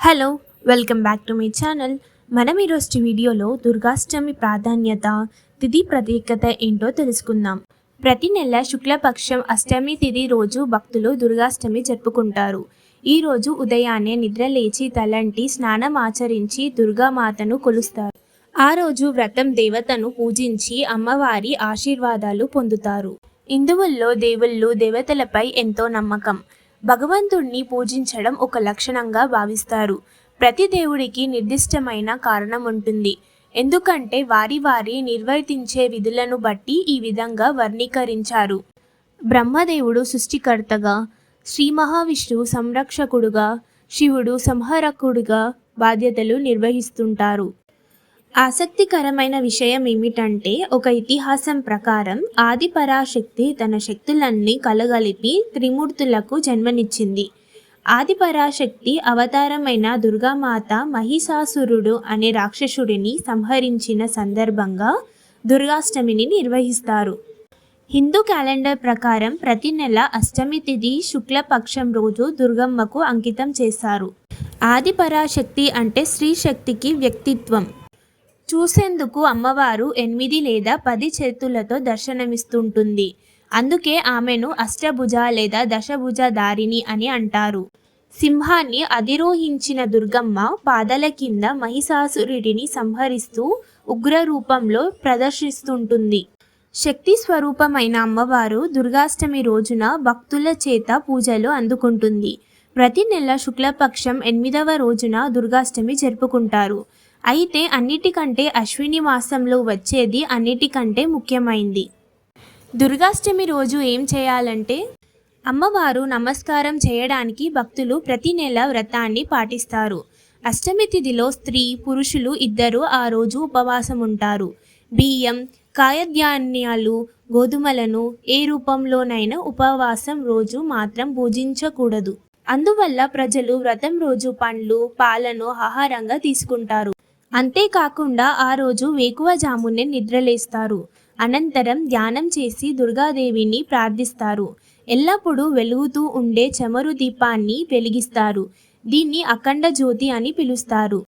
Hello welcome back to my channel. మనం ఈరోజు వీడియోలో దుర్గాష్టమి ప్రాధాన్యత తిథి ప్రత్యేకత ఏంటో తెలుసుకుందాం. ప్రతి నెల శుక్లపక్షం అష్టమి తిథి రోజు భక్తులు దుర్గాష్టమి జరుపుకుంటారు. ఈ రోజు ఉదయాన్నే నిద్ర లేచి తలంటి స్నానం ఆచరించి దుర్గామాతను కొలుస్తారు. ఆ రోజు వ్రతం దేవతను పూజించి అమ్మవారి ఆశీర్వాదాలు పొందుతారు. హిందువుల్లో దేవుళ్ళు దేవతలపై ఎంతో నమ్మకం. భగవంతుణ్ణి పూజించడం ఒక లక్షణంగా భావిస్తారు. ప్రతి దేవుడికి నిర్దిష్టమైన కారణం ఉంటుంది. ఎందుకంటే వారి వారి నిర్వర్తించే విధులను బట్టి ఈ విధంగా వర్ణీకరించారు. బ్రహ్మదేవుడు సృష్టికర్తగా శ్రీ మహావిష్ణువు సంరక్షకుడుగా శివుడు సంహరకుడుగా బాధ్యతలు నిర్వహిస్తుంటారు. ఆసక్తికరమైన విషయం ఏమిటంటే ఒక ఇతిహాసం ప్రకారం ఆది పరాశక్తి తన శక్తులన్నీ కలగలిపి త్రిమూర్తులకు జన్మనిచ్చింది. ఆది పరాశక్తి అవతారమైన దుర్గామాత మహిషాసురుడు అనే రాక్షసుడిని సంహరించిన సందర్భంగా దుర్గాష్టమిని నిర్వహిస్తారు. హిందూ క్యాలెండర్ ప్రకారం ప్రతి నెల అష్టమి తిథి శుక్లపక్షం రోజు దుర్గమ్మకు అంకితం చేస్తారు ఆది పరాశక్తి అంటే స్త్రీ శక్తికి వ్యక్తిత్వం. చూసేందుకు అమ్మవారు ఎనిమిది లేదా పది చేతులతో దర్శనమిస్తుంటుంది. అందుకే ఆమెను అష్టభుజ లేదా దశభుజదారిణి అని అంటారు. సింహాన్ని అధిరోహించిన దుర్గమ్మ పాదల కింద మహిషాసురుడిని సంహరిస్తూ ఉగ్ర రూపంలో ప్రదర్శిస్తుంటుంది. శక్తి స్వరూపమైన అమ్మవారు దుర్గాష్టమి రోజున భక్తుల చేత పూజలు అందుకుంటుంది. ప్రతి నెల శుక్లపక్షం ఎనిమిదవ రోజున దుర్గాష్టమి జరుపుకుంటారు. అయితే అన్నిటికంటే అశ్విని మాసంలో వచ్చేది అన్నిటికంటే ముఖ్యమైంది. దుర్గాష్టమి రోజు ఏం చేయాలంటే అమ్మవారు నమస్కారం చేయడానికి భక్తులు ప్రతి నెల వ్రతాన్ని పాటిస్తారు. అష్టమి తిథిలో స్త్రీ పురుషులు ఇద్దరు ఆ రోజు ఉపవాసం ఉంటారు. బియ్యం కాయధాన్యాలు గోధుమలను ఏ రూపంలోనైనా ఉపవాసం రోజు మాత్రం పూజించకూడదు. అందువల్ల ప్రజలు వ్రతం రోజు పండ్లు పాలను ఆహారంగా తీసుకుంటారు. అంతేకాకుండా ఆ రోజు వేకువజామునే నిద్రలేస్తారు. అనంతరం ధ్యానం చేసి దుర్గాదేవిని ప్రార్థిస్తారు. ఎల్లప్పుడూ వెలుగుతూ ఉండే చమరు దీపాన్ని వెలిగిస్తారు. దీన్ని అఖండ జ్యోతి అని పిలుస్తారు.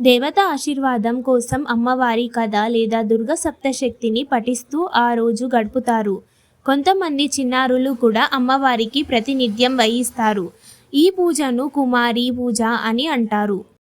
దేవత ఆశీర్వాదం కోసం అమ్మవారి కథ లేదా దుర్గ సప్తశక్తిని పఠిస్తూ ఆ రోజు గడుపుతారు. కొంతమంది చిన్నారులు కూడా అమ్మవారికి ప్రతినిధ్యం వహిస్తారు. ఈ పూజను కుమారి పూజ అని అంటారు.